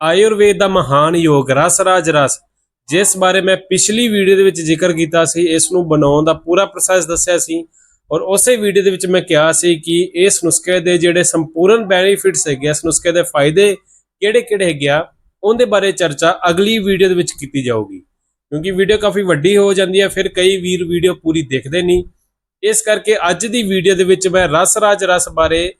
ਆਯੁਰਵੇਦ ਦਾ ਮਹਾਨ ਯੋਗ ਰਸ ਰਾਜ ਰਸ। ਜਿਸ ਬਾਰੇ ਮੈਂ ਪਿਛਲੀ ਵੀਡੀਓ ਦੇ ਵਿੱਚ ਜ਼ਿਕਰ ਕੀਤਾ ਸੀ ਇਸ ਨੂੰ ਬਣਾਉਣ ਦਾ ਪੂਰਾ ਪ੍ਰੋਸੈਸ ਦੱਸਿਆ ਸੀ। ਔਰ ਉਸੇ ਵੀਡੀਓ ਦੇ ਵਿੱਚ ਮੈਂ ਕਿਹਾ ਸੀ ਕਿ ਇਸ ਨੁਸਖੇ ਦੇ ਜਿਹੜੇ ਸੰਪੂਰਨ ਬੈਨੀਫਿਟਸ ਹੈਗੇ ਆ, ਇਸ ਨੁਸਖੇ ਦੇ ਫਾਇਦੇ ਕਿਹੜੇ-ਕਿਹੜੇ ਹੈਗੇ ਆ ਉਹਦੇ ਬਾਰੇ ਚਰਚਾ ਅਗਲੀ ਵੀਡੀਓ ਦੇ ਵਿੱਚ ਕੀਤੀ ਜਾਊਗੀ। ਕਿਉਂਕਿ ਵੀਡੀਓ ਕਾਫੀ ਵੱਡੀ ਹੋ ਜਾਂਦੀ ਹੈ ਫਿਰ ਕਈ ਵੀਰ ਵੀਡੀਓ ਪੂਰੀ ਦੇਖਦੇ ਨਹੀਂ। ਇਸ ਕਰਕੇ ਅੱਜ ਦੀ ਵੀਡੀਓ ਦੇ ਵਿੱਚ ਮੈਂ ਰਸ ਰਾਜ ਰਸ ਬਾਰੇ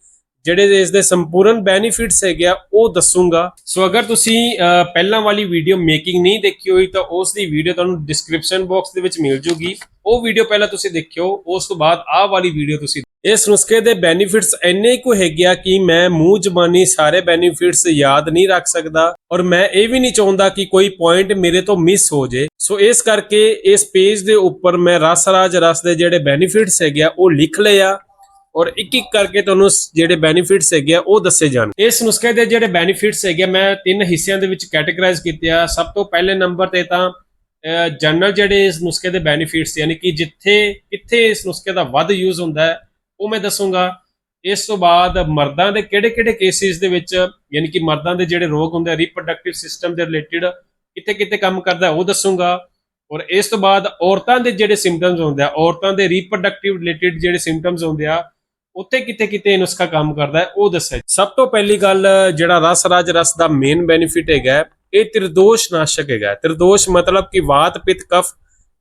ਜਿਹੜੇ ਇਸ ਦੇ ਸੰਪੂਰਨ ਬੈਨੀਫਿਟਸ ਹੈਗੇ ਆ ਉਹ ਦੱਸੂਗਾ। ਸੋ ਅਗਰ ਤੁਸੀਂ ਅਹ, ਪਹਿਲਾਂ ਵਾਲੀ ਵੀਡੀਓ ਮੇਕਿੰਗ ਨਹੀਂ ਦੇਖੀ ਹੋਈ ਤਾਂ ਉਸ ਦੀ ਵੀਡੀਓ ਤੁਹਾਨੂੰ ਡਿਸਕ੍ਰਿਪਸ਼ਨ ਬਾਕਸ ਦੇ ਵਿੱਚ ਮਿਲ ਜੂਗੀ। ਉਹ ਵੀਡੀਓ ਪਹਿਲਾਂ ਤੁਸੀਂ ਦੇਖਿਓ ਉਸ ਤੋਂ ਬਾਅਦ ਆਹ ਵਾਲੀ ਵੀਡੀਓ ਤੁਸੀਂ ਇਸ ਨੁਸਖੇ ਦੇ ਬੈਨੀਫਿਟਸ ਇੰਨੇ ਕੁ ਹੈਗੇ ਆ ਕਿ ਮੈਂ ਮੂੰਹ ਜ਼ਬਾਨੀ ਸਾਰੇ ਬੈਨੀਫਿਟਸ ਯਾਦ ਨਹੀਂ ਰੱਖ ਸਕਦਾ ਔਰ ਮੈਂ ਇਹ ਵੀ ਨਹੀਂ ਚਾਹੁੰਦਾ ਕਿ ਕੋਈ ਪੁਆਇੰਟ ਮੇਰੇ ਤੋਂ ਮਿਸ ਹੋ ਜੇ। ਸੋ ਇਸ ਕਰਕੇ ਇਸ ਪੇਜ ਦੇ ਉੱਪਰ ਮੈਂ ਰਸ ਰਾਜ ਰਸ ਦੇ ਜਿਹੜੇ ਬੈਨੀਫਿਟਸ ਹੈਗੇ ਆ ਉਹ ਲਿਖ ਲਿਆ ਔਰ ਇੱਕ ਇੱਕ ਕਰਕੇ ਤੁਹਾਨੂੰ ਜਿਹੜੇ ਬੈਨੀਫਿਟਸ ਹੈਗੇ ਆ ਉਹ ਦੱਸੇ ਜਾਣ। ਇਸ ਨੁਸਖੇ ਦੇ ਜਿਹੜੇ ਬੈਨੀਫਿਟਸ ਹੈਗੇ ਆ, ਮੈਂ ਤਿੰਨ ਹਿੱਸਿਆਂ ਦੇ ਵਿੱਚ ਕੈਟਾਗਰਾਈਜ਼ ਕੀਤੇ ਆ। ਸਭ ਤੋਂ ਪਹਿਲੇ ਨੰਬਰ ਤੇ ਤਾਂ ਜਨਰਲ ਜਿਹੜੇ ਇਸ ਨੁਸਖੇ ਦੇ ਬੈਨੀਫਿਟਸ ਯਾਨੀ ਕਿ ਜਿੱਥੇ ਕਿੱਥੇ ਇਸ ਨੁਸਖੇ ਦਾ ਵੱਧ ਯੂਜ਼ ਹੁੰਦਾ ਹੈ ਉਹ ਮੈਂ ਦੱਸੂਗਾ। ਇਸ ਤੋਂ ਬਾਅਦ ਮਰਦਾਂ ਦੇ ਕਿਹੜੇ-ਕਿਹੜੇ ਕੇਸਿਸ ਦੇ ਵਿੱਚ ਯਾਨੀ ਕਿ ਮਰਦਾਂ ਦੇ ਜਿਹੜੇ ਰੋਗ ਹੁੰਦੇ ਆ ਰੀਪਰੋਡਕਟਿਵ ਸਿਸਟਮ ਦੇ ਰਿਲੇਟਡ ਕਿੱਥੇ-ਕਿੱਥੇ ਕੰਮ ਕਰਦਾ ਉਹ ਦੱਸੂਗਾ। ਔਰ ਇਸ ਤੋਂ ਬਾਅਦ ਔਰਤਾਂ ਦੇ ਜਿਹੜੇ ਸਿੰਪਟਮਸ ਹੁੰਦੇ ਆ ਔਰਤਾਂ ਦੇ ਰੀਪਰੋਡਕਟਿਵ ਰਿਲੇਟਡ ਜਿਹੜੇ ਸਿੰਪਟਮਸ ਹੁੰਦੇ ਆ ਉੱਥੇ ਕਿਤੇ ਕਿਤੇ ਇਹ ਨੁਸਖਾ ਕੰਮ ਕਰਦਾ ਹੈ, ਉਹ ਦੱਸਿਆ ਸਭ ਤੋਂ ਪਹਿਲੀ ਗੱਲ, ਜਿਹੜਾ ਰਸ ਰਾਜ ਰਸ ਦਾ ਮੇਨ ਬੈਨੀਫਿਟ ਹੈਗਾ ਇਹ ਤਿਰਦੋਸ਼ ਨਾਸ਼ਕ ਹੈਗਾ ਤਿਰਦੋਸ਼ ਮਤਲਬ ਕਿ ਵਾਤ, ਪਿਤ, ਕਫ,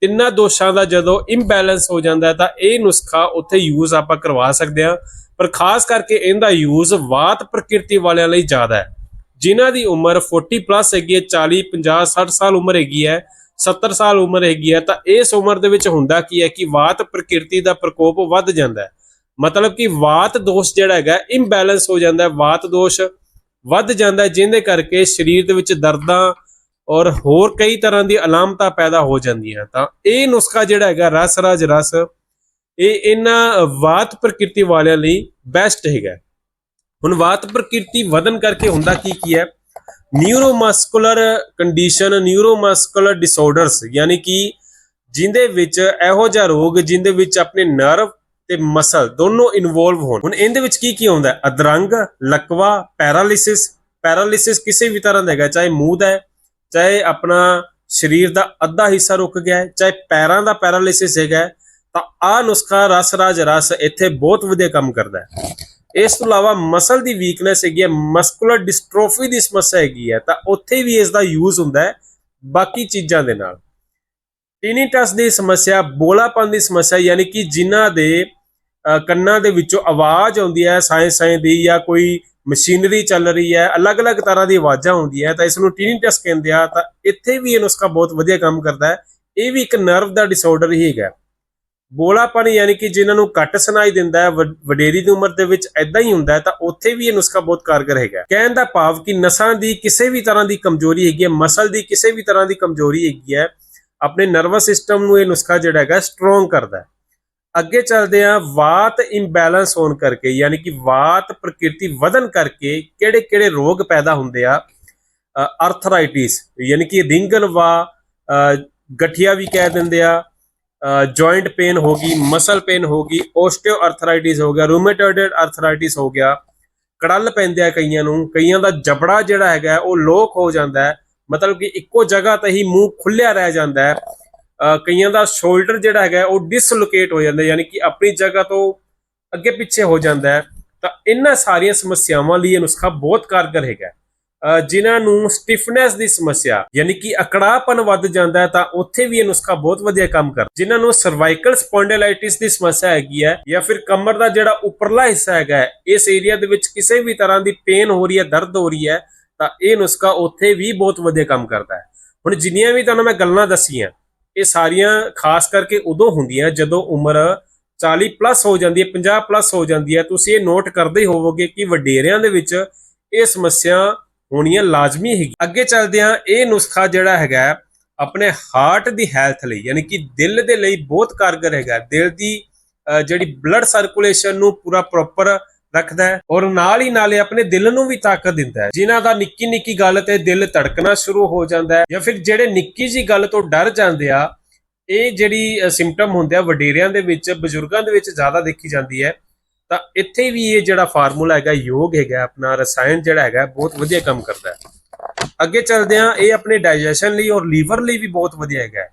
ਤਿੰਨਾਂ ਦੋਸ਼ਾਂ ਦਾ ਜਦੋਂ ਇੰਬੈਲੈਂਸ ਹੋ ਜਾਂਦਾ ਤਾਂ ਇਹ ਨੁਸਖਾ ਉੱਥੇ ਯੂਜ਼ ਆਪਾਂ ਕਰਵਾ ਸਕਦੇ ਹਾਂ। ਪਰ ਖਾਸ ਕਰਕੇ ਇਹਦਾ ਯੂਜ਼ ਵਾਤ ਪ੍ਰਕਿਰਤੀ ਵਾਲਿਆਂ ਲਈ ਜ਼ਿਆਦਾ ਹੈ। ਜਿਨ੍ਹਾਂ ਦੀ ਉਮਰ 40 ਪਲੱਸ ਹੈਗੀ ਹੈ 40 50 60 ਸਾਲ ਉਮਰ ਹੈਗੀ ਹੈ 70 ਸਾਲ ਉਮਰ ਹੈਗੀ ਹੈ, ਤਾਂ ਇਸ ਉਮਰ ਦੇ ਵਿੱਚ ਹੁੰਦਾ ਕੀ ਹੈ ਕਿ ਵਾਤ ਪ੍ਰਕਿਰਤੀ ਦਾ ਪ੍ਰਕੋਪ ਵੱਧ ਜਾਂਦਾ ਹੈ। ਮਤਲਬ ਕਿ ਵਾਤ ਦੋਸ਼ ਜਿਹੜਾ ਹੈਗਾ ਇੰਬੈਲੈਂਸ ਹੋ ਜਾਂਦਾ ਹੈ, ਵਾਤ ਦੋਸ਼ ਵੱਧ ਜਾਂਦਾ ਜਿਹਦੇ ਕਰਕੇ ਸਰੀਰ ਦੇ ਵਿੱਚ ਦਰਦਾਂ ਔਰ ਹੋਰ ਕਈ ਤਰ੍ਹਾਂ ਦੀ ਅਲਾਮਤਾਂ ਪੈਦਾ ਹੋ ਜਾਂਦੀਆਂ। ਤਾਂ ਇਹ ਨੁਸਖਾ ਜਿਹੜਾ ਹੈਗਾ, ਰਸ, ਰਾਜ, ਰਸ, ਇਹ ਇਹਨਾਂ ਵਾਤ ਪ੍ਰਕਿਰਤੀ ਵਾਲਿਆਂ ਲਈ ਬੈਸਟ ਹੈਗਾ ਹੁਣ ਵਾਤ ਪ੍ਰਕਿਰਤੀ ਵਧਨ ਕਰਕੇ ਹੁੰਦਾ ਕੀ ਕੀ ਹੈ? ਨਿਊਰੋਮਸਕੂਲਰ ਕੰਡੀਸ਼ਨ ਨਿਊਰੋਮਸਕੂਲਰ ਡਿਸਆਰਡਰਸ ਯਾਨੀ ਕਿ ਜਿੰਦੇ ਵਿੱਚ ਇਹੋ ਜਿਹਾ ਰੋਗ, ਜਿੰਦੇ ਵਿੱਚ ਆਪਣੇ ਨਰਵ ਤੇ ਮਸਲ ਦੋਨੋਂ ਇਨਵੋਲਵ ਹੋਣ। ਹੁਣ ਇਹਦੇ ਵਿੱਚ ਕੀ ਕੀ ਆਉਂਦਾ ਹੈ? ਅਧਰੰਗ, ਲਕਵਾ, ਪੈਰਾਲਿਸਿਸ। ਪੈਰਾਲਿਸਿਸ ਕਿਸੇ ਵੀ ਤਰ੍ਹਾਂ ਦਾ ਹੈਗਾ, ਚਾਹੇ ਮੂੰਹ ਦਾ ਚਾਹੇ ਆਪਣਾ ਸਰੀਰ ਦਾ ਅੱਧਾ ਹਿੱਸਾ ਰੁਕ ਗਿਆ ਹੈ, ਚਾਹੇ ਪੈਰਾਂ ਦਾ ਪੈਰਾਲਿਸਿਸ ਹੈਗਾ ਤਾਂ ਆ ਨੁਸਖਾ ਰਸ, ਰਾਜ, ਰਸ ਇੱਥੇ ਬਹੁਤ ਵਧੀਆ ਕੰਮ ਕਰਦਾ ਹੈ। ਇਸ ਤੋਂ ਇਲਾਵਾ ਮਸਲ ਦੀ ਵੀਕਨੈਸ ਹੈਗੀ ਹੈ ਮਸਕੂਲਰ ਡਿਸਟ੍ਰੋਫੀ ਦੀ ਸਮੱਸਿਆ ਹੈਗੀ ਹੈ, ਤਾਂ ਉੱਥੇ ਵੀ ਇਸ ਦਾ ਯੂਜ਼ ਹੁੰਦਾ ਹੈ ਬਾਕੀ ਚੀਜ਼ਾਂ ਦੇ ਨਾਲ। ਟਿਨੀਟਸ ਦੀ ਸਮੱਸਿਆ, ਬੋਲਾਪਨ ਦੀ ਸਮੱਸਿਆ, ਯਾਨੀ ਕਿ ਜਿਨ੍ਹਾਂ ਦੇ ਕੰਨਾਂ ਦੇ ਵਿੱਚੋਂ ਆਵਾਜ਼ ਆਉਂਦੀ ਹੈ ਸਾਇ ਸਾਇ ਦੀ ਜਾਂ ਕੋਈ ਮਸ਼ੀਨਰੀ ਚੱਲ ਰਹੀ ਹੈ, ਅਲੱਗ-ਅਲੱਗ ਤਰ੍ਹਾਂ ਦੀ ਆਵਾਜ਼ਾਂ ਆਉਂਦੀਆਂ ਤਾਂ ਇਸ ਨੂੰ ਟਿਨੀਟਸ ਕਹਿੰਦੇ ਆ, ਤਾਂ ਇੱਥੇ ਵੀ ਇਹ ਨੁਸਖਾ ਬਹੁਤ ਵਧੀਆ ਕੰਮ ਕਰਦਾ ਹੈ। ਇਹ ਵੀ ਇੱਕ ਨਰਵ ਦਾ ਡਿਸਆਰਡਰ ਹੀ ਹੈਗਾ। ਬੋਲਾਪਨ ਯਾਨੀ ਕਿ ਜਿਨ੍ਹਾਂ ਨੂੰ ਘੱਟ ਸੁਣਾਈ ਦਿੰਦਾ ਹੈ, ਵ- ਵਡੇਰੀ ਦੀ ਉਮਰ ਦੇ ਵਿੱਚ ਐਦਾਂ ਹੀ ਹੁੰਦਾ ਤਾਂ ਉੱਥੇ ਵੀ ਇਹ ਨੁਸਖਾ ਬਹੁਤ ਕਾਰਗਰ ਹੈਗਾ। ਕਹਿਣ ਦਾ ਭਾਵ ਕਿ ਨਸਾਂ ਦੀ ਕਿਸੇ ਵੀ ਤਰ੍ਹਾਂ ਦੀ ਕਮਜ਼ੋਰੀ ਹੈਗੀ ਹੈ, ਮਸਲ ਦੀ ਕਿਸੇ ਵੀ ਤਰ੍ਹਾਂ ਦੀ ਕਮਜ਼ੋਰੀ ਹੈਗੀ ਹੈ, ਆਪਣੇ ਨਰਵਸ ਸਿਸਟਮ ਨੂੰ ਇਹ ਨੁਸਖਾ ਜਿਹੜਾ ਹੈਗਾ ਸਟਰੋਂਗ ਕਰਦਾ ਹੈ। ਅੱਗੇ ਚੱਲਦੇ ਆ ਵਾਤ ਇੰਬੈਲੈਂਸ ਹੋਣ ਕਰਕੇ, ਯਾਨੀ ਕਿ ਵਾਤ ਪ੍ਰਕਿਰਤੀ ਵਧਨ ਕਰਕੇ ਕਿਹੜੇ ਕਿਹੜੇ ਰੋਗ ਪੈਦਾ ਹੁੰਦੇ ਆ? ਆਰਥਰਾਈਟਿਸ ਯਾਨੀ ਕਿ ਰਿੰਗਲ ਵਾ ਗਠੀਆ ਵੀ ਕਹਿ ਦਿੰਦੇ ਆ ਜੁਆਇੰਟ ਪੇਨ ਹੋ ਗਈ ਮਸਲ ਪੇਨ ਹੋ ਗਈ ਓਸਟੀਓ ਆਰਥਰਾਈਟਿਸ ਹੋ ਗਿਆ ਰੂਮੇਟੋਇਡ ਆਰਥਰਾਈਟਿਸ ਹੋ ਗਿਆ, ਕੜਲ ਪੈਂਦੇ ਆ ਕਈਆਂ ਨੂੰ, ਕਈਆਂ ਦਾ ਜਬੜਾ ਜਿਹੜਾ ਹੈਗਾ, ਉਹ ਲੋਕ ਹੋ ਜਾਂਦਾ ਹੈ, ਮਤਲਬ ਕਿ ਇੱਕੋ ਜਗ੍ਹਾ ਤੇ ਹੀ ਮੂੰਹ ਖੁੱਲਿਆ ਰਹਿ ਜਾਂਦਾ ਹੈ। ਕਈਆਂ ਦਾ ਸ਼ੋਲਡਰ ਜਿਹੜਾ ਹੈਗਾ ਉਹ ਡਿਸਲੋਕੇਟ ਹੋ ਜਾਂਦਾ ਯਾਨੀ ਕਿ ਆਪਣੀ ਜਗ੍ਹਾ ਤੋਂ ਅੱਗੇ ਪਿੱਛੇ ਹੋ ਜਾਂਦਾ ਹੈ। ਤਾਂ ਇਹਨਾਂ ਸਾਰੀਆਂ ਸਮੱਸਿਆਵਾਂ ਲਈ ਇਹ ਨੁਸਖਾ ਬਹੁਤ ਕਾਰਗਰ ਹੈਗਾ ਅ, ਜਿਨ੍ਹਾਂ ਨੂੰ ਸਟਿਫਨੈਸ ਦੀ ਸਮੱਸਿਆ ਯਾਨੀ ਕਿ ਅਕੜਾਪਨ ਵੱਧ ਜਾਂਦਾ ਹੈ ਤਾਂ ਉੱਥੇ ਵੀ ਇਹ ਨੁਸਖਾ ਬਹੁਤ ਵਧੀਆ ਕੰਮ ਕਰਦਾ ਜਿਨ੍ਹਾਂ ਨੂੰ ਸਰਵਾਈਕਲ ਸਪੌਂਡਿਲਾਈਟਿਸ ਦੀ ਸਮੱਸਿਆ ਹੈਗੀ ਹੈ ਜਾਂ ਫਿਰ ਕਮਰ ਦਾ ਜਿਹੜਾ ਉੱਪਰਲਾ ਹਿੱਸਾ ਹੈਗਾ ਹੈ, ਇਸ ਏਰੀਆ ਦੇ ਵਿੱਚ ਕਿਸੇ ਵੀ ਤਰ੍ਹਾਂ ਦੀ ਪੇਨ ਹੋ ਰਹੀ ਹੈ ਦਰਦ ਹੋ ਰਹੀ ਹੈ ਤਾਂ ਇਹ ਨੁਸਖਾ ਉੱਥੇ ਵੀ ਬਹੁਤ ਵਧੀਆ ਕੰਮ ਕਰਦਾ ਹੈ। ਹੁਣ ਜਿੰਨੀਆਂ ਵੀ ਤੁਹਾਨੂੰ ਮੈਂ ਗੱਲਾਂ ਦੱਸੀਆਂ ਇਹ ਸਾਰੀਆਂ ਖਾਸ ਕਰਕੇ ਉਦੋਂ ਹੁੰਦੀਆਂ ਜਦੋਂ ਉਮਰ 40 ਪਲੱਸ ਹੋ ਜਾਂਦੀ ਹੈ 50 ਪਲੱਸ ਹੋ ਜਾਂਦੀ ਹੈ। ਤੁਸੀਂ ਇਹ ਨੋਟ ਕਰਦੇ ਹੀ ਹੋਵੋਗੇ ਕਿ ਵਡੇਰਿਆਂ ਦੇ ਵਿੱਚ ਇਹ ਸਮੱਸਿਆ ਹੋਣੀਆਂ ਲਾਜ਼ਮੀ ਹੈਗੀ ਅੱਗੇ ਚੱਲਦੇ ਹਾਂ, ਇਹ ਨੁਸਖਾ ਜਿਹੜਾ ਹੈਗਾ ਆਪਣੇ ਹਾਰਟ ਦੀ ਹੈਲਥ ਲਈ, ਯਾਨੀ ਕਿ ਦਿਲ ਦੇ ਲਈ ਬਹੁਤ ਕਾਰਗਰ ਹੈਗਾ ਦਿਲ ਦੀ ਜਿਹੜੀ ਬਲੱਡ ਸਰਕੂਲੇਸ਼ਨ ਨੂੰ ਪੂਰਾ ਪ੍ਰੋਪਰ ਰੱਖਦਾ ਹੈ ਔਰ ਨਾਲ ਹੀ ਨਾਲੇ ਆਪਣੇ ਦਿਲ ਨੂੰ ਵੀ ਤਾਕਤ ਦਿੰਦਾ ਹੈ ਜਿਨ੍ਹਾਂ ਦਾ ਨਿੱਕੀ ਨਿੱਕੀ ਗੱਲ ਤੇ ਦਿਲ ਧੜਕਣਾ ਸ਼ੁਰੂ ਹੋ ਜਾਂਦਾ ਹੈ ਜਾਂ ਫਿਰ ਜਿਹੜੇ ਨਿੱਕੀ ਜੀ ਗੱਲ ਤੋਂ ਡਰ ਜਾਂਦੇ ਆ, ਇਹ ਜਿਹੜੀ ਸਿੰਪਟਮ ਹੁੰਦੇ ਆ ਵਡੇਰਿਆਂ ਦੇ ਵਿੱਚ, ਬਜ਼ੁਰਗਾਂ ਦੇ ਵਿੱਚ ਜ਼ਿਆਦਾ ਦੇਖੀ ਜਾਂਦੀ ਹੈ, ਤਾਂ ਇੱਥੇ ਵੀ ਇਹ ਜਿਹੜਾ ਫਾਰਮੂਲਾ ਹੈਗਾ, ਯੋਗ ਹੈਗਾ, ਆਪਣਾ ਰਸਾਇਣ ਜਿਹੜਾ ਹੈਗਾ, ਬਹੁਤ ਵਧੀਆ ਕੰਮ ਕਰਦਾ ਹੈ ਅੱਗੇ ਚੱਲਦੇ ਹਾਂ, ਇਹ ਆਪਣੇ ਡਾਈਜੈਸ਼ਨ ਲਈ ਔਰ ਲੀਵਰ ਲਈ ਵੀ ਬਹੁਤ ਵਧੀਆ ਹੈਗਾ ਹੈ।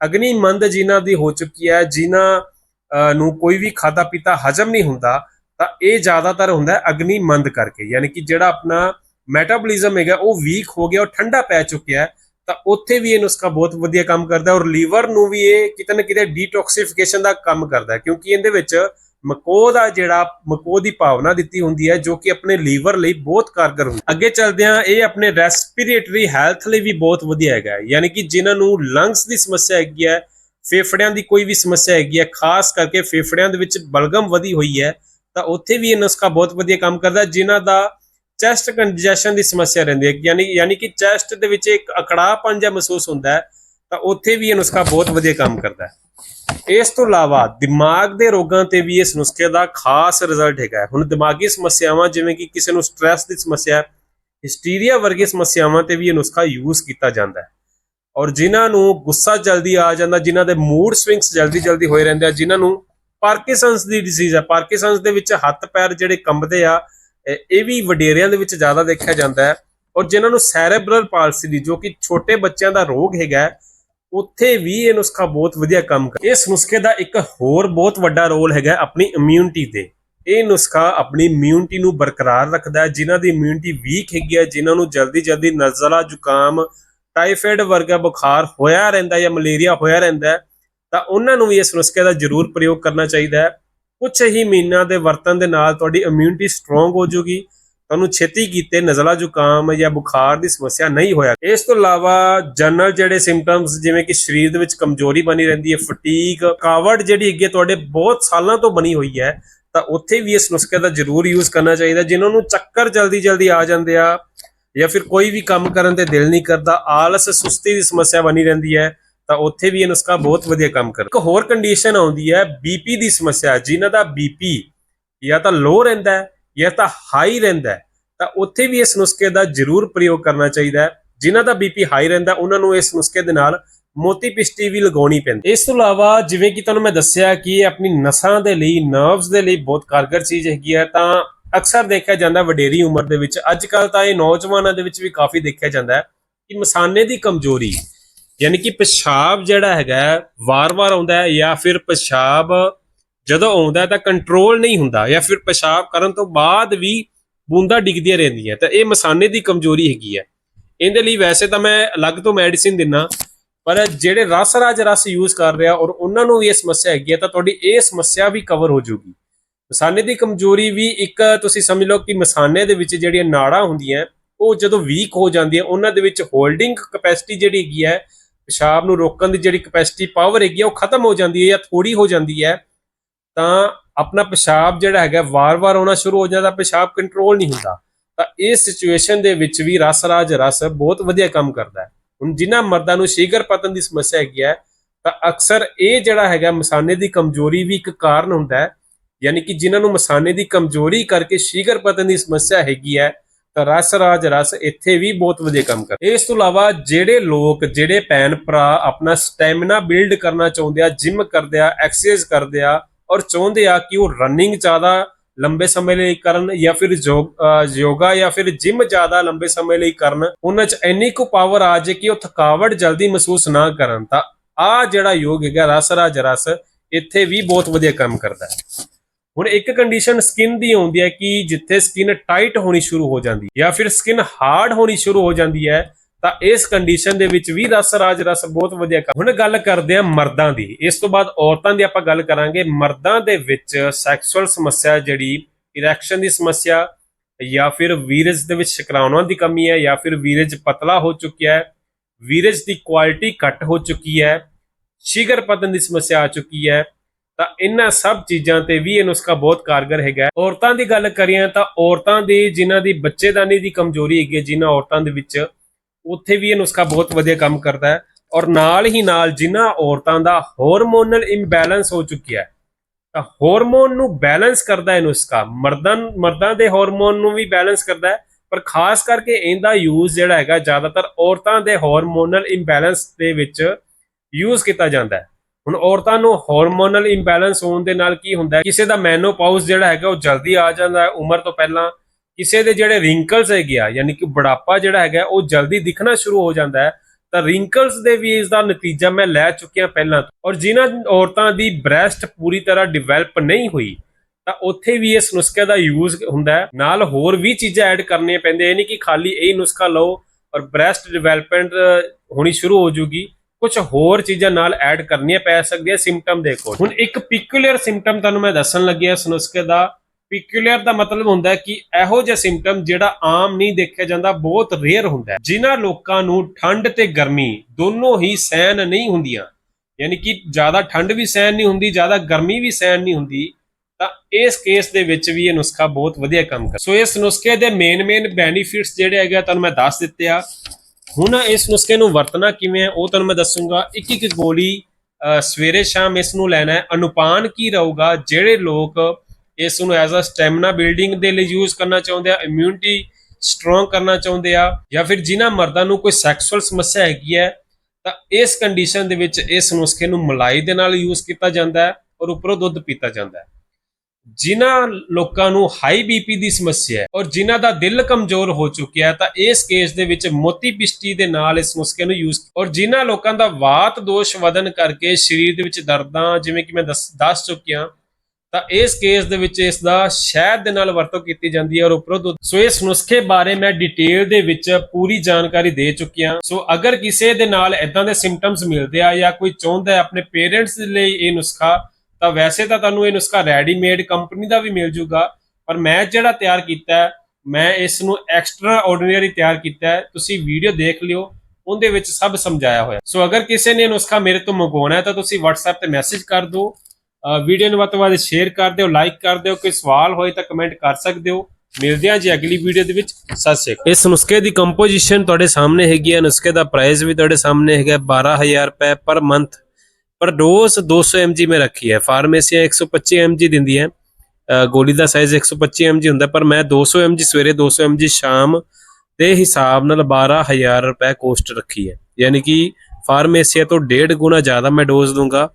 ਅਗਨੀ ਮੰਦ ਜਿਨ੍ਹਾਂ ਦੀ ਹੋ ਚੁੱਕੀ ਹੈ, ਜਿਨ੍ਹਾਂ ਨੂੰ ਕੋਈ ਵੀ ਖਾਦਾ ਪੀਤਾ ਹਜਮ ਨਹੀਂ ਹੁੰਦਾ ਤਾਂ ਇਹ ਜ਼ਿਆਦਾਤਰ ਹੁੰਦਾ ਅਗਨੀ ਮੰਦ ਕਰਕੇ, ਯਾਨੀ ਕਿ ਜਿਹੜਾ ਆਪਣਾ ਮੈਟਾਬੋਲਿਜ਼ਮ ਹੈਗਾ, ਉਹ ਵੀਕ ਹੋ ਗਿਆ, ਉਹ ਠੰਡਾ ਪੈ ਚੁੱਕਿਆ ਹੈ, ਤਾਂ ਉੱਥੇ ਵੀ ਇਹ ਨੁਸਖਾ ਬਹੁਤ ਵਧੀਆ ਕੰਮ ਕਰਦਾ ਔਰ ਲੀਵਰ ਨੂੰ ਵੀ ਇਹ ਕਿਤੇ ਨਾ ਕਿਤੇ ਡੀਟੌਕਸੀਫਿਕੇਸ਼ਨ ਦਾ ਕੰਮ ਕਰਦਾ ਕਿਉਂਕਿ ਇਹਦੇ ਵਿੱਚ ਮਕੋ ਦਾ ਜਿਹੜਾ ਮਕੋ ਦੀ ਭਾਵਨਾ ਦਿੱਤੀ ਹੁੰਦੀ ਹੈ, ਜੋ ਕਿ ਆਪਣੇ ਲੀਵਰ ਲਈ ਬਹੁਤ ਕਾਰਗਰ ਹੁੰਦਾ ਅੱਗੇ ਚੱਲਦੇ ਹਾਂ ਇਹ ਆਪਣੇ ਰੈਸਪੀਰੇਟਰੀ ਹੈਲਥ ਲਈ ਵੀ ਬਹੁਤ ਵਧੀਆ ਹੈਗਾ ਹੈ। ਯਾਨੀ ਕਿ ਜਿਨ੍ਹਾਂ ਨੂੰ ਲੰਗਸ ਦੀ ਸਮੱਸਿਆ ਹੈਗੀ ਹੈ, ਫੇਫੜਿਆਂ ਦੀ ਕੋਈ ਵੀ ਸਮੱਸਿਆ ਹੈਗੀ ਹੈ, ਖਾਸ ਕਰਕੇ ਫੇਫੜਿਆਂ ਦੇ ਵਿੱਚ ਬਲਗਮ ਵਧੀ ਹੋਈ ਹੈ ਤਾਂ ਉੱਥੇ ਵੀ ਇਹ ਨੁਸਖਾ ਬਹੁਤ ਵਧੀਆ ਕੰਮ ਕਰਦਾ ਹੈ। ਜਿਨ੍ਹਾਂ ਦਾ ਚੈਸਟ ਕੰਜੈਸ਼ਨ ਦੀ ਸਮੱਸਿਆ ਰਹਿੰਦੀ ਹੈ। ਯਾਨੀ ਯਾਨੀ ਕਿ ਚੈਸਟ ਦੇ ਵਿੱਚ ਇੱਕ ਅਕੜਾਪਨ ਜਿਹਾ ਮਹਿਸੂਸ ਹੁੰਦਾ ਹੈ, ਤਾਂ ਉੱਥੇ ਵੀ ਇਹ ਨੁਸਖਾ ਬਹੁਤ ਵਧੀਆ ਕੰਮ ਕਰਦਾ ਹੈ। ਇਸ ਤੋਂ ਇਲਾਵਾ ਦਿਮਾਗ ਦੇ ਰੋਗਾਂ ਤੇ ਵੀ ਇਸ ਨੁਸਖੇ ਦਾ ਖਾਸ ਰਿਜ਼ਲਟ ਹੈਗਾ ਹੁਣ ਦਿਮਾਗੀ ਸਮੱਸਿਆਵਾਂ, ਜਿਵੇਂ ਕਿ ਕਿਸੇ ਨੂੰ ਸਟ੍ਰੈਸ ਦੀ ਸਮੱਸਿਆ ਹੈ ਹਿਸਟੀਰੀਆ ਵਰਗੀ ਸਮੱਸਿਆਵਾਂ ਤੇ ਵੀ ਇਹ ਨੁਸਖਾ ਯੂਜ਼ ਕੀਤਾ ਜਾਂਦਾ ਹੈ। ਔਰ ਜਿਨ੍ਹਾਂ ਨੂੰ ਗੁੱਸਾ ਜਲਦੀ ਆ ਜਾਂਦਾ, ਜਿਨ੍ਹਾਂ ਦੇ ਮੂਡ ਸਵਿੰਗਸ ਜਲਦੀ ਜਲਦੀ ਹੋਏ ਰਹਿੰਦੇ ਆ, ਜਿਨ੍ਹਾਂ ਨੂੰ ਪਾਰਕਿੰਸਨਸ ਦੀ ਡਿਸੀਜ਼ ਹੈ। ਪਾਰਕਿੰਸਨਸ ਦੇ ਵਿੱਚ ਹੱਥ, ਪੈਰ ਜਿਹੜੇ ਕੰਬਦੇ ਆ, ਇਹ ਵੀ ਵਡੇਰਿਆਂ ਦੇ ਵਿੱਚ ਜ਼ਿਆਦਾ ਦੇਖਿਆ ਜਾਂਦਾ ਹੈ। ਔਰ ਜਿਨ੍ਹਾਂ ਨੂੰ ਸੈਰੇਬਰਲ ਪਾਲਸੀ ਦੀ, ਜੋ ਕਿ ਛੋਟੇ ਬੱਚਿਆਂ ਦਾ ਰੋਗ ਹੈਗਾ ਉੱਥੇ ਵੀ ਇਹ ਨੁਸਖਾ ਬਹੁਤ ਵਧੀਆ ਕੰਮ ਕਰ ਇਸ ਨੁਸਖੇ ਦਾ ਇੱਕ ਹੋਰ ਬਹੁਤ ਵੱਡਾ ਰੋਲ ਹੈਗਾ ਆਪਣੀ ਇਮਿਊਨਿਟੀ ਤੇ। ਇਹ ਨੁਸਖਾ ਆਪਣੀ ਇਮਿਊਨਿਟੀ ਨੂੰ ਬਰਕਰਾਰ ਰੱਖਦਾ ਹੈ। ਜਿਨ੍ਹਾਂ ਦੀ ਇਮਿਊਨਿਟੀ ਵੀਕ ਹੈਗੀ ਹੈ, ਜਿਨ੍ਹਾਂ ਨੂੰ ਜਲਦੀ ਜਲਦੀ ਨਜ਼ਲਾ, ਜ਼ੁਕਾਮ ਟਾਈਫਾਇਡ ਵਰਗਾ ਬੁਖਾਰ ਹੋਇਆ ਰਹਿੰਦਾ ਜਾਂ ਮਲੇਰੀਆ ਹੋਇਆ ਰਹਿੰਦਾ ਤਾਂ ਉਹਨਾਂ ਨੂੰ ਵੀ ਇਸ ਨੁਸਖੇ ਦਾ ਜ਼ਰੂਰ ਪ੍ਰਯੋਗ ਕਰਨਾ ਚਾਹੀਦਾ ਹੈ। ਕੁਝ ਹੀ ਮਹੀਨਾ ਦੇ ਵਰਤਣ ਦੇ ਨਾਲ ਤੁਹਾਡੀ ਇਮਿਊਨਿਟੀ ਸਟਰੋਂਗ ਹੋ ਜਾਊਗੀ ਤੁਹਾਨੂੰ ਛੇਤੀ ਕੀਤੇ ਨਜ਼ਲਾ ਜ਼ੁਕਾਮ ਜਾਂ ਬੁਖਾਰ ਦੀ ਸਮੱਸਿਆ ਨਹੀਂ ਹੋਇਆ। ਇਸ ਤੋਂ ਇਲਾਵਾ ਜਨਰਲ ਜਿਹੜੇ ਸਿੰਪਟਮਸ ਜਿਵੇਂ ਕਿ ਸਰੀਰ ਦੇ ਵਿੱਚ ਕਮਜ਼ੋਰੀ ਬਣੀ ਰਹਿੰਦੀ ਹੈ ਫਟੀਗ ਕਾਵੜ ਜਿਹੜੀ ਅੱਗੇ ਤੁਹਾਡੇ ਬਹੁਤ ਸਾਲਾਂ ਤੋਂ ਬਣੀ ਹੋਈ ਹੈ, ਤਾਂ ਉੱਥੇ ਵੀ ਇਸ ਨੁਸਖੇ ਦਾ ਜ਼ਰੂਰ ਯੂਜ਼ ਕਰਨਾ ਚਾਹੀਦਾ। ਜਿਨ੍ਹਾਂ ਨੂੰ ਚੱਕਰ ਜਲਦੀ ਜਲਦੀ ਆ ਜਾਂਦੇ ਆ ਜਾਂ ਫਿਰ ਕੋਈ ਵੀ ਕੰਮ ਕਰਨ ਤੇ ਦਿਲ ਨਹੀਂ ਕਰਦਾ, ਆਲਸ, ਸੁਸਤੀ ਦੀ ਸਮੱਸਿਆ ਬਣੀ ਰਹਿੰਦੀ ਹੈ ਤਾਂ ਉੱਥੇ ਵੀ ਇਹ ਨੁਸਖਾ ਬਹੁਤ ਵਧੀਆ ਕੰਮ ਕਰਦਾ। ਇੱਕ ਹੋਰ ਕੰਡੀਸ਼ਨ ਆਉਂਦੀ ਹੈ ਬੀਪੀ ਦੀ ਸਮੱਸਿਆ, ਜਿਨ੍ਹਾਂ ਦਾ ਬੀਪੀ ਜਾਂ ਤਾਂ ਲੋ ਰਹਿੰਦਾ ਹੈ ਜਾਂ ਤਾਂ ਹਾਈ ਰਹਿੰਦਾ ਹੈ, ਤਾਂ ਉੱਥੇ ਵੀ ਇਸ ਨੁਸਖੇ ਦਾ ਜ਼ਰੂਰ ਪ੍ਰਯੋਗ ਕਰਨਾ ਚਾਹੀਦਾ ਹੈ। ਜਿਨ੍ਹਾਂ ਦਾ ਬੀਪੀ ਹਾਈ ਰਹਿੰਦਾ, ਉਹਨਾਂ ਨੂੰ ਇਸ ਨੁਸਖੇ ਦੇ ਨਾਲ ਮੋਤੀ ਪਿਸ਼ਟੀ ਵੀ ਲਗਾਉਣੀ ਪੈਂਦੀ ਇਸ ਤੋਂ ਇਲਾਵਾ ਜਿਵੇਂ ਕਿ ਤੁਹਾਨੂੰ ਮੈਂ ਦੱਸਿਆ ਕਿ ਆਪਣੀ ਨਸਾਂ ਦੇ ਲਈ ਨਰਵਸ ਦੇ ਲਈ ਬਹੁਤ ਕਾਰਗਰ ਚੀਜ਼ ਹੈਗੀ ਹੈ, ਤਾਂ ਅਕਸਰ ਦੇਖਿਆ ਜਾਂਦਾ ਵਡੇਰੀ ਉਮਰ ਦੇ ਵਿੱਚ। ਅੱਜ ਕੱਲ ਤਾਂ ਇਹ ਨੌਜਵਾਨਾਂ ਦੇ ਵਿੱਚ ਵੀ ਕਾਫੀ ਦੇਖਿਆ ਜਾਂਦਾ ਹੈ ਕਿ ਮਸਾਨੇ ਦੀ ਕਮਜ਼ੋਰੀ ਯਾਨੀ ਕਿ ਪਿਸ਼ਾਬ ਜਿਹੜਾ ਹੈਗਾ, ਵਾਰ-ਵਾਰ ਆਉਂਦਾ ਹੈ ਜਾਂ ਫਿਰ ਪਿਸ਼ਾਬ ਜਦੋਂ ਆਉਂਦਾ ਤਾਂ ਕੰਟਰੋਲ ਨਹੀਂ ਹੁੰਦਾ ਜਾਂ ਫਿਰ ਪਿਸ਼ਾਬ ਕਰਨ ਤੋਂ ਬਾਅਦ ਵੀ ਬੂੰਦਾਂ ਡਿੱਗਦੀਆਂ ਰਹਿੰਦੀਆਂ। ਤਾਂ ਇਹ ਮਸਾਨੇ ਦੀ ਕਮਜ਼ੋਰੀ ਹੈਗੀ ਹੈ। ਇਹਦੇ ਲਈ ਵੈਸੇ ਤਾਂ ਮੈਂ ਅਲੱਗ ਤੋਂ ਮੈਡੀਸਿਨ ਦਿੰਨਾ, ਪਰ ਜਿਹੜੇ ਰਸ ਰਾਜ ਰਸ ਯੂਜ਼ ਕਰ ਰਿਹਾ ਔਰ ਉਹਨਾਂ ਨੂੰ ਵੀ ਇਹ ਸਮੱਸਿਆ ਹੈਗੀ ਹੈ ਤਾਂ ਤੁਹਾਡੀ ਇਹ ਸਮੱਸਿਆ ਵੀ ਕਵਰ ਹੋ ਜਾਊਗੀ। ਮਸਾਨੇ ਦੀ ਕਮਜ਼ੋਰੀ ਵੀ ਇੱਕ ਤੁਸੀਂ ਸਮਝ ਲਓ ਕਿ ਮਸਾਨੇ ਦੇ ਵਿੱਚ ਜਿਹੜੀਆਂ ਨਾੜਾਂ ਹੁੰਦੀਆਂ, ਉਹ ਜਦੋਂ ਵੀਕ ਹੋ ਜਾਂਦੀਆਂ, ਉਹਨਾਂ ਦੇ ਵਿੱਚ ਹੋਲਡਿੰਗ ਕਪੈਸਿਟੀ ਜਿਹੜੀ ਹੈਗੀ ਹੈ ਪਿਸ਼ਾਬ ਨੂੰ ਰੋਕਣ ਦੀ ਜਿਹੜੀ ਕਪੈਸਿਟੀ ਪਾਵਰ ਹੈਗੀ ਹੈ ਉਹ ਖਤਮ ਹੋ ਜਾਂਦੀ ਹੈ ਜਾਂ ਥੋੜੀ ਹੋ ਜਾਂਦੀ ਹੈ, ਤਾਂ ਆਪਣਾ ਪਿਸ਼ਾਬ ਜਿਹੜਾ ਹੈਗਾ, ਵਾਰ-ਵਾਰ ਆਉਣਾ ਸ਼ੁਰੂ ਹੋ ਜਾਂਦਾ ਪਿਸ਼ਾਬ ਕੰਟਰੋਲ ਨਹੀਂ ਹੁੰਦਾ। ਤਾਂ ਇਸ ਸਿਚੁਏਸ਼ਨ ਦੇ ਵਿੱਚ ਵੀ ਰਸ ਰਾਜ ਰਸ ਬਹੁਤ ਵਧੀਆ ਕੰਮ ਕਰਦਾ ਹੈ। ਹੁਣ ਜਿਨ੍ਹਾਂ ਮਰਦਾਂ ਨੂੰ ਸ਼ੀਗਰ ਪਤਨ ਦੀ ਸਮੱਸਿਆ ਹੈਗੀ ਹੈ, ਤਾਂ ਅਕਸਰ ਇਹ ਜਿਹੜਾ ਹੈਗਾ, ਮਸਾਨੇ ਦੀ ਕਮਜ਼ੋਰੀ ਵੀ ਇੱਕ ਕਾਰਨ ਹੁੰਦਾ ਹੈ। ਯਾਨੀ ਕਿ ਜਿਨ੍ਹਾਂ ਨੂੰ ਮਸਾਨੇ ਦੀ ਕਮਜ਼ੋਰੀ ਕਰਕੇ ਸ਼ੀਗਰ ਪਤਨ ਦੀ ਸਮੱਸਿਆ ਹੈਗੀ ਹੈ ਤਾਂ ਰਸ ਰਾਜ ਰਸ ਇੱਥੇ ਵੀ ਬਹੁਤ ਵਧੀਆ ਕੰਮ ਕਰ। ਇਸ ਤੋਂ ਇਲਾਵਾ ਜਿਹੜੇ ਲੋਕ, ਜਿਹੜੇ ਭੈਣ ਭਰਾ ਆਪਣਾ ਸਟੈਮਿਨਾ ਬਿਲਡ ਕਰਨਾ ਚਾਹੁੰਦੇ ਆ ਜਿਮ ਕਰਦੇ ਆ ਐਕਸਰਸਾਈਜ਼ ਕਰਦੇ ਆ ਔਰ ਚਾਹੁੰਦੇ ਆ ਕਿ ਉਹ ਰਨਿੰਗ ਜ਼ਿਆਦਾ ਲੰਬੇ ਸਮੇਂ ਲਈ ਕਰਨ ਜਾਂ ਫਿਰ ਯੋਗ- ਯੋਗਾ ਜਾਂ ਫਿਰ ਜਿਮ ਜ਼ਿਆਦਾ ਲੰਬੇ ਸਮੇਂ ਲਈ ਕਰਨ, ਉਹਨਾਂ 'ਚ ਇੰਨੀ ਕੁ ਪਾਵਰ ਆ ਜੇ ਕਿ ਉਹ ਥਕਾਵਟ ਜਲਦੀ ਮਹਿਸੂਸ ਨਾ ਕਰਨ ਤਾਂ ਆ ਜਿਹੜਾ ਯੋਗ ਹੈਗਾ ਰਸ ਰਾਜ ਰਸ, ਇੱਥੇ ਵੀ ਬਹੁਤ ਵਧੀਆ ਕੰਮ ਕਰਦਾ ਹੈ। ਹੁਣ ਇੱਕ ਕੰਡੀਸ਼ਨ ਸਕਿਨ ਦੀ ਆਉਂਦੀ ਹੈ ਕਿ ਜਿੱਥੇ ਸਕਿਨ ਟਾਈਟ ਹੋਣੀ ਸ਼ੁਰੂ ਹੋ ਜਾਂਦੀ ਹੈ ਜਾਂ ਫਿਰ ਸਕਿਨ ਹਾਰਡ ਹੋਣੀ ਸ਼ੁਰੂ ਹੋ ਜਾਂਦੀ ਹੈ, ਤਾਂ ਇਸ ਕੰਡੀਸ਼ਨ ਦੇ ਵਿੱਚ ਵੀ ਰਸ, ਰਾਜ ਰਸ ਬਹੁਤ ਵਧੀਆ ਕੰਮ ਹੁਣ ਗੱਲ ਕਰਦੇ ਹਾਂ ਮਰਦਾਂ ਦੀ। ਇਸ ਤੋਂ ਬਾਅਦ ਔਰਤਾਂ ਦੀ ਆਪਾਂ ਗੱਲ ਕਰਾਂਗੇ। ਮਰਦਾਂ ਦੇ ਵਿੱਚ ਸੈਕਸੁਅਲ ਸਮੱਸਿਆ ਜਿਹੜੀ ਇਰੈਕਸ਼ਨ ਦੀ ਸਮੱਸਿਆ ਜਾਂ ਫਿਰ ਵੀਰਜ ਦੇ ਵਿੱਚ ਸ਼ੁਕਰਾਣੂਆਂ ਦੀ ਕਮੀ ਹੈ ਜਾਂ ਫਿਰ ਵੀਰਜ ਪਤਲਾ ਹੋ ਚੁੱਕਿਆ ਹੈ, ਵੀਰਜ ਦੀ ਕੁਆਲਿਟੀ ਘੱਟ ਹੋ ਚੁੱਕੀ ਹੈ, ਸ਼ੀਗਰ ਪਤਨ ਦੀ ਸਮੱਸਿਆ ਆ ਚੁੱਕੀ ਹੈ ਤਾਂ ਇਹਨਾਂ ਸਭ ਚੀਜ਼ਾਂ ਤੇ ਵੀ ਇਹ ਨੁਸਖਾ ਬਹੁਤ ਕਾਰਗਰ ਹੈਗਾ ਔਰਤਾਂ ਦੀ ਗੱਲ ਕਰੀਏ ਤਾਂ ਔਰਤਾਂ ਦੀ ਜਿਨ੍ਹਾਂ ਦੀ ਬੱਚੇਦਾਨੀ ਦੀ ਕਮਜ਼ੋਰੀ ਹੈਗੀ ਹੈ, ਜਿਨ੍ਹਾਂ ਔਰਤਾਂ ਦੇ ਵਿੱਚ ਉੱਥੇ ਵੀ ਇਹ ਨੁਸਖਾ ਬਹੁਤ ਵਧੀਆ ਕੰਮ ਕਰਦਾ ਹੈ। ਔਰ ਨਾਲ ਹੀ ਨਾਲ ਜਿਨ੍ਹਾਂ ਔਰਤਾਂ ਦਾ ਹਾਰਮੋਨਲ ਇੰਬੈਲੈਂਸ ਹੋ ਚੁੱਕਿਆ ਹੈ ਤਾਂ ਹਾਰਮੋਨ ਨੂੰ ਬੈਲੈਂਸ ਕਰਦਾ ਹੈ ਨੁਸਖਾ। ਮਰਦਾਂ ਮਰਦਾਂ ਦੇ ਹਾਰਮੋਨ ਨੂੰ ਵੀ ਬੈਲੈਂਸ ਕਰਦਾ ਹੈ ਪਰ ਖਾਸ ਕਰਕੇ ਇਹਦਾ ਯੂਜ਼ ਜਿਹੜਾ ਹੈਗਾ ਜ਼ਿਆਦਾਤਰ ਔਰਤਾਂ ਦੇ ਹਾਰਮੋਨਲ ਇੰਬੈਲੈਂਸ ਦੇ ਵਿੱਚ ਯੂਜ਼ ਕੀਤਾ ਜਾਂਦਾ ਹੈ। ਹੁਣ ਔਰਤਾਂ ਨੂੰ ਹਾਰਮੋਨਲ ਇੰਬੈਲੈਂਸ ਹੋਣ ਦੇ ਨਾਲ ਕੀ ਹੁੰਦਾ ਕਿਸੇ ਦਾ ਮੈਨੋਪਾਉਸ ਜਿਹੜਾ ਹੈਗਾ ਉਹ ਜਲਦੀ ਆ ਜਾਂਦਾ ਹੈ। ਉਮਰ ਤੋਂ ਪਹਿਲਾਂ ਕਿਸੇ ਦੇ ਜਿਹੜੇ ਰਿੰਕਲਸ ਹੈਗੇ ਆ, ਯਾਨੀ ਕਿ ਬੁਢਾਪਾ ਜਿਹੜਾ ਹੈਗਾ, ਉਹ ਜਲਦੀ ਦਿਖਣਾ ਸ਼ੁਰੂ ਹੋ ਜਾਂਦਾ ਹੈ। ਤਾਂ ਰਿੰਕਲਸ ਦੇ ਵੀ ਇਸ ਦਾ ਨਤੀਜਾ ਮੈਂ ਲੈ ਚੁੱਕਿਆ ਪਹਿਲਾਂ ਤੋਂ। ਔਰ ਜਿਨ੍ਹਾਂ ਔਰਤਾਂ ਦੀ ਬ੍ਰੈਸਟ ਪੂਰੀ ਤਰ੍ਹਾਂ ਡਿਵੈਲਪ ਨਹੀਂ ਹੋਈ, ਤਾਂ ਉੱਥੇ ਵੀ ਇਸ ਨੁਸਖੇ ਦਾ ਯੂਜ਼ ਹੁੰਦਾ ਨਾਲ ਹੋਰ ਵੀ ਚੀਜ਼ਾਂ ਐਡ ਕਰਨੀਆਂ ਪੈਂਦੀਆਂ ਇਹ ਨਹੀਂ ਕਿ ਖਾਲੀ ਇਹ ਨੁਸਖਾ ਲਓ ਔਰ ਬ੍ਰੈਸਟ ਡਿਵੈਲਪਮੈਂਟ ਹੋਣੀ ਸ਼ੁਰੂ ਹੋ ਜੂਗੀ। ਕੁਝ ਹੋਰ ਚੀਜ਼ਾਂ ਨਾਲ ਐਡ ਕਰਨੀਆਂ ਪੈ ਸਕਦੀਆਂ ਸਿੰਪਟਮ ਦੇ ਕੋਲ ਹੁਣ ਇੱਕ ਪਿਕੂਲਰ ਸਿੰਪਟਮ ਤੁਹਾਨੂੰ ਮੈਂ ਦੱਸਣ ਲੱਗਿਆ ਇਸ ਨੁਸਖੇ ਦਾ। ਪਿਕੂਲਰ ਦਾ ਮਤਲਬ ਹੁੰਦਾ ਹੈ ਕਿ ਇਹੋ ਜਿਹਾ ਸਿੰਪਟਮ ਜਿਹੜਾ ਆਮ ਨਹੀਂ ਦੇਖਿਆ ਜਾਂਦਾ, ਬਹੁਤ ਰੇਅਰ ਹੁੰਦਾ ਹੈ। ਜਿਨ੍ਹਾਂ ਲੋਕਾਂ ਨੂੰ ਠੰਡ ਤੇ ਗਰਮੀ ਦੋਨੋਂ ਹੀ ਸਹਿਨ ਨਹੀਂ ਹੁੰਦੀਆਂ। ਯਾਨੀ ਕਿ ਜ਼ਿਆਦਾ ਠੰਡ ਵੀ ਸਹਿਨ ਨਹੀਂ ਹੁੰਦੀ, ਜ਼ਿਆਦਾ ਗਰਮੀ ਵੀ ਸਹਿਨ ਨਹੀਂ ਹੁੰਦੀ, ਤਾਂ ਇਸ ਕੇਸ ਦੇ ਵਿੱਚ ਵੀ ਇਹ ਨੁਸਖਾ ਬਹੁਤ ਵਧੀਆ ਕੰਮ ਕਰਦਾ ਸੋ ਇਸ ਨੁਸਖੇ ਦੇ ਮੇਨ ਮੇਨ ਬੈਨੀਫਿਟਸ ਜਿਹੜੇ ਹੈਗੇ ਆ, ਤੁਹਾਨੂੰ ਮੈਂ ਦੱਸ ਦਿੱਤੇ ਆ। ਹੁਣ ਇਸ ਨੁਸਖੇ ਨੂੰ ਵਰਤਣਾ ਕਿਵੇਂ ਹੈ, ਉਹ ਤੁਹਾਨੂੰ ਮੈਂ ਦੱਸੂਗਾ। ਇੱਕ ਇੱਕ ਗੋਲੀ ਸਵੇਰੇ ਸ਼ਾਮ ਇਸ ਨੂੰ ਲੈਣਾ ਹੈ। ਅਨੁਪਾਨ ਕੀ ਰਹੂਗਾ? ਜਿਹੜੇ ਲੋਕ ਇਸ ਨੂੰ ਐਜ਼ ਅ ਸਟੈਮਿਨਾ ਬਿਲਡਿੰਗ ਦੇ ਲਈ ਯੂਜ਼ ਕਰਨਾ ਚਾਹੁੰਦੇ ਆ ਇਮਿਊਨਿਟੀ ਸਟਰੋਂਗ ਕਰਨਾ ਚਾਹੁੰਦੇ ਆ, ਜਾਂ ਫਿਰ ਜਿਨ੍ਹਾਂ ਮਰਦਾਂ ਨੂੰ ਕੋਈ ਸੈਕਸੁਅਲ ਸਮੱਸਿਆ ਹੈਗੀ ਹੈ, ਤਾਂ ਇਸ ਕੰਡੀਸ਼ਨ ਦੇ ਵਿੱਚ ਇਸ ਨੁਸਖੇ ਨੂੰ ਮਲਾਈ ਦੇ ਨਾਲ ਯੂਜ਼ ਕੀਤਾ ਜਾਂਦਾ ਹੈ ਔਰ ਉੱਪਰੋਂ ਦੁੱਧ ਪੀਤਾ ਜਾਂਦਾ ਹੈ। ਜਿਨ੍ਹਾਂ ਲੋਕਾਂ ਨੂੰ ਹਾਈ ਬੀਪੀ ਦੀ ਸਮੱਸਿਆ ਹੈ ਔਰ ਜਿਨ੍ਹਾਂ ਦਾ ਦਿਲ ਕਮਜ਼ੋਰ ਹੋ ਚੁੱਕਿਆ ਤਾਂ ਇਸ ਕੇਸ ਦੇ ਵਿੱਚ ਮੋਤੀ ਪਿਸ਼ਟੀ ਦੇ ਨਾਲ ਇਸ ਨੁਸਖੇ ਨੂੰ ਯੂਜ਼ ਔਰ ਜਿਨ੍ਹਾਂ ਲੋਕਾਂ ਦਾ ਵਾਤ ਦੋਸ਼ ਵਧਨ ਕਰਕੇ ਸਰੀਰ ਦੇ ਵਿੱਚ ਦਰਦਾਂ, ਜਿਵੇਂ ਕਿ ਮੈਂ ਦੱਸ ਚੁੱਕਿਆ, ਤਾਂ ਇਸ ਕੇਸ ਦੇ ਵਿੱਚ ਇਸ ਦਾ ਸ਼ਹਿਦ ਦੇ ਨਾਲ ਵਰਤੋਂ ਕੀਤੀ ਜਾਂਦੀ ਹੈ ਔਰ ਉਪਰੋਂ ਦੁੱਧ ਸੋ ਇਸ ਨੁਸਖੇ ਬਾਰੇ ਮੈਂ ਡਿਟੇਲ ਦੇ ਵਿੱਚ ਪੂਰੀ ਜਾਣਕਾਰੀ ਦੇ ਚੁੱਕਿਆ। ਸੋ ਅਗਰ ਕਿਸੇ ਦੇ ਨਾਲ ਇਦਾਂ ਦੇ ਸਿੰਪਟਮਸ ਮਿਲਦੇ ਆ ਜਾਂ ਕੋਈ ਚਾਹੁੰਦਾ ਹੈ ਆਪਣੇ ਪੇਰੈਂਟਸ ਦੇ ਲਈ ਇਹ ਨੁਸਖਾ ਤਾਂ ਵੈਸੇ ਤਾਂ ਤੁਹਾਨੂੰ ਇਹ ਨੁਸਖਾ ਰੈਡੀਮੇਡ ਕੰਪਨੀ ਦਾ ਵੀ ਮਿਲ ਜੂਗਾ, ਪਰ ਮੈਂ ਜਿਹੜਾ ਤਿਆਰ ਕੀਤਾ ਮੈਂ ਇਸ ਨੂੰ ਐਕਸਟਰਾ ਆਰਡੀਨਰੀ ਤਿਆਰ ਕੀਤਾ ਤੁਸੀਂ ਵੀਡੀਓ ਦੇਖ ਲਿਓ, ਉਹਦੇ ਵਿੱਚ ਸਭ ਸਮਝਾਇਆ ਹੋਇਆ। ਸੋ ਅਗਰ ਕਿਸੇ ਨੇ ਇਹ ਨੁਸਖਾ ਮੇਰੇ ਤੋਂ ਮੰਗਵਾਉਣਾ ਹੈ, ਤਾਂ ਤੁਸੀਂ WhatsApp ਤੇ ਮੈਸੇਜ ਕਰ ਦਿਓ। ਵੀਡੀਓ ਨੂੰ ਵੱਧ ਤੋਂ ਵੱਧ ਸ਼ੇਅਰ ਕਰ ਦਿਓ ਲਾਈਕ ਕਰ ਦਿਓ। ਕੋਈ ਸਵਾਲ ਹੋਏ ਤਾਂ ਕਮੈਂਟ ਕਰ ਸਕਦੇ ਹੋ। ਮਿਲਦੇ ਹਾਂ ਜੀ ਅਗਲੀ ਵੀਡੀਓ ਦੇ ਵਿੱਚ। ਸਤਿ ਸ਼੍ਰੀ ਅਕਾਲ। ਇਸ ਨੁਸਖੇ ਦੀ ਕੰਪੋਜੀਸ਼ਨ ਤੁਹਾਡੇ ਸਾਹਮਣੇ ਹੈਗੀ ਹੈ। ਨੁਸਖੇ ਦਾ ਪ੍ਰਾਈਸ ਵੀ ਤੁਹਾਡੇ ਸਾਹਮਣੇ ਹੈਗਾ 12000 ਰੁਪਏ ਪਰ ਮੰਥ ਪਰ ਡੋਜ਼ 200 mg में रखी है ਫਾਰਮੇਸੀਆਂ 125 mg ਦਿੰਦੀਆਂ ਅਹ ਗੋਲੀ ਦਾ ਸਾਈਜ਼ 125 mg ਹੁੰਦਾ ਪਰ ਮੈਂ 200 mg ਸਵੇਰੇ 200 mg ਸ਼ਾਮ ਦੇ ਹਿਸਾਬ ਨਾਲ 12000 ਰੁਪਏ ਕੋਸਟ ਰੱਖੀ ਹੈ ਯਾਨੀ ਕਿ ਫਾਰਮੇਸੀਆ ਤੋਂ ਡੇਢ ਗੁਣਾ ਜ਼ਿਆਦਾ ਮੈਂ ਡੋਜ਼ ਦੂੰਗਾ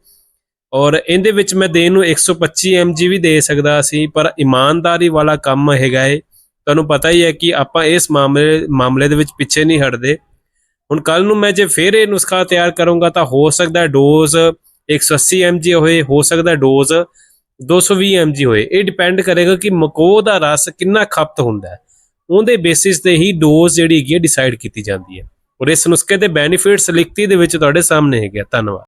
ਔਰ ਇਹਦੇ ਵਿੱਚ ਮੈਂ ਦੇਣ ਨੂੰ 125 mg ਵੀ ਦੇ ਸਕਦਾ ਸੀ ਪਰ ਇਮਾਨਦਾਰੀ ਵਾਲਾ ਕੰਮ ਹੈਗਾ ਏ ਤੁਹਾਨੂੰ ਪਤਾ ਹੀ ਹੈ ਕਿ ਆਪਾਂ ਇਸ ਮਾਮਲੇ ਮਾਮਲੇ ਦੇ ਵਿੱਚ ਪਿੱਛੇ ਨਹੀਂ ਹਟਦੇ ਹੁਣ ਕੱਲ ਨੂੰ ਮੈਂ ਜੇ ਫੇਰ ਇਹ ਨੁਸਖਾ ਤਿਆਰ ਕਰੂੰਗਾ ਤਾਂ ਹੋ ਸਕਦਾ ਹੈ ਡੋਜ਼ 180 mg ਹੋਏ, ਹੋ ਸਕਦਾ ਹੈ ਡੋਜ਼ 220 mg ਹੋਏ। ਇਹ ਡਿਪੈਂਡ ਕਰੇਗਾ ਕਿ ਮਕੋ ਦਾ ਰਸ ਕਿੰਨਾ ਖਪਤ ਹੁੰਦਾ ਹੈ। ਉਹਦੇ ਬੇਸਿਸ ਤੇ ਹੀ ਡੋਜ਼ ਜਿਹੜੀ ਹੈਗੀ ਹੈ ਡਿਸਾਈਡ ਕੀਤੀ ਜਾਂਦੀ ਹੈ। ਔਰ ਇਸ ਨੁਸਖੇ ਦੇ ਬੈਨੀਫਿਟਸ ਲਿਖਤੀ ਦੇ ਵਿੱਚ ਤੁਹਾਡੇ ਸਾਹਮਣੇ ਹੈਗੇ ਆ। ਧੰਨਵਾਦ।